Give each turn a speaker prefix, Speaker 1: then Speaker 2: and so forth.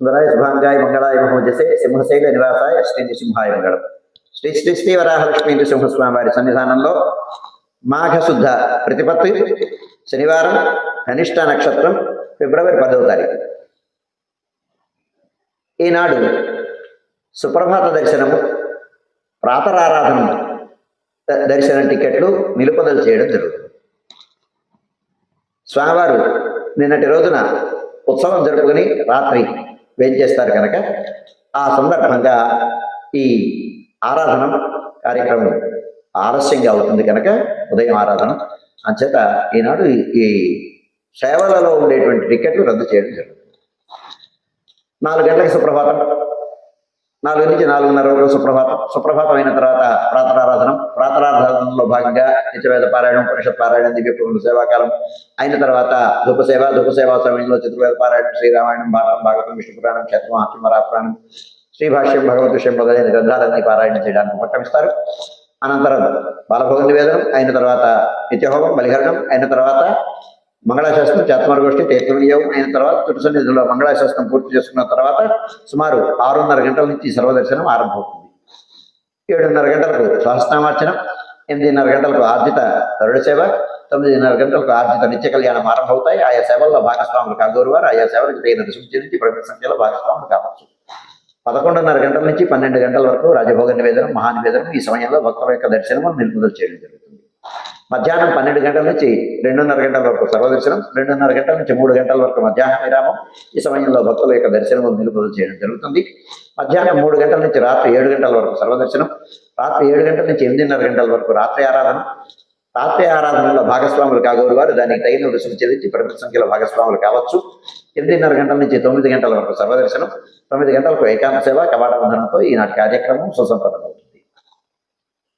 Speaker 1: సుందరాయ శుభాంగాయ మంగళాయ మహోజసే సింహశైల నివాసాయ శ్రీ నృసింహాయ మంగళం శ్రీ శ్రీ శ్రీ వరాహలక్ష్మీ నృసింహస్వామి వారి సన్నిధానంలో మాఘశుద్ధ ప్రతిపత్తి శనివారం కనిష్ట నక్షత్రం ఫిబ్రవరి పదవ తారీఖు ఈనాడు సుప్రభాత దర్శనము ప్రాతరారాధన దర్శనం టికెట్లు నిలుపుదల చేయడం జరుగుతుంది స్వామివారు నిన్నటి రోజున ఉత్సవం జరుపుకుని రాత్రి వేంచేస్తారు కనుక? ఆ సందర్భంగా ఈ ఆరాధన కార్యక్రమం ఆలస్యంగా అవుతుంది కనుక ఉదయం ఆరాధన. అంచేత ఈనాడు ఈ- సేవలలో ఉండేటువంటి టికెట్లు రద్దు చేయడం జరుగుతుంది. నాలుగు గంటలకు సుప్రభాతం. నాలుగు నుంచి నాలుగున్నర వరకు సుప్రభాతం. సుప్రభాతం అయిన తర్వాత ప్రాతరారాధనం. ప్రాతరారాధనలో భాగంగా నిత్యవేద పారాయణం ఉపనిషత్ పారాయణం దివ్య పురుషుల సేవాకాలం అయిన తర్వాత ధూప సేవ సేవా సమయంలో చతుర్వేద పారాయణం శ్రీరామాయణం భారతం భాగవతం విష్ణు పురాణం క్షేత్రం ఆత్మరాపురాణం శ్రీభాష్యం భగవత్ విషయం మొదలైన గ్రంథాలన్నీ పారాయణం చేయడానికి ఉపక్రమిస్తారు అనంతరం బాలభోగ నివేదనం అయిన తర్వాత నిత్యహోమం బలిహరణం అయిన తర్వాత మంగళాశాస్త్రం చేతమరగోష్ఠి తీర్థ వినియోగం అయిన తర్వాత తులసి మంగళాశాస్త్రం పూర్తి చేసుకున్న తర్వాత సుమారు ఆరున్నర గంటల నుంచి సర్వదర్శనం ఆరంభమవుతుంది. ఏడున్నర గంటలకు సహస్నామార్చనం ఎనిమిదిన్నర గంటలకు ఆర్జిత గరుడ సేవ తొమ్మిదిన్నర గంటలకు ఆర్జిత నిత్య కళ్యాణం ఆరంభమవుతాయి. ఆయా సేవల్లో భాగస్వాములు కాగోరువారు. ఆయా సేవలకు తగిన రుసుము చెల్లించి ప్రముఖ సంఖ్యలో భాగస్వాములు కావచ్చు. పదకొండున్నర గంటల నుంచి పన్నెండు గంటల వరకు రాజభోగ నివేదనం మహానివేదనం ఈ సమయంలో భక్తుల యొక్క దర్శనము నిలుపుదల చేయడం జరుగుతుంది. మధ్యాహ్నం పన్నెండు గంటల నుంచి రెండున్నర గంటల వరకు సర్వదర్శనం రెండున్నర గంటల నుంచి మూడు గంటల వరకు మధ్యాహ్న విరామం ఈ సమయంలో భక్తుల యొక్క దర్శనము నిలుపుదల చేయడం జరుగుతుంది. మధ్యాహ్నం మూడు గంటల నుంచి రాత్రి ఏడు గంటల వరకు సర్వదర్శనం రాత్రి ఏడు గంటల నుంచి ఎనిమిదిన్నర గంటల వరకు రాత్రి ఆరాధన. రాత్రి ఆరాధనలో భాగస్వాములు కాగోరు వారు దానికి తగిన రుసుము చెల్లించి ప్రపంచ సంఖ్యలో భాగస్వాములు కావచ్చు. ఎనిమిదిన్నర గంటల నుంచి తొమ్మిది గంటల వరకు సర్వదర్శనం. తొమ్మిది గంటలకు ఏకాంత సేవ కవాట బంధనంతో ఈనాటి కార్యక్రమం సుసంపన్నమవుతుంది.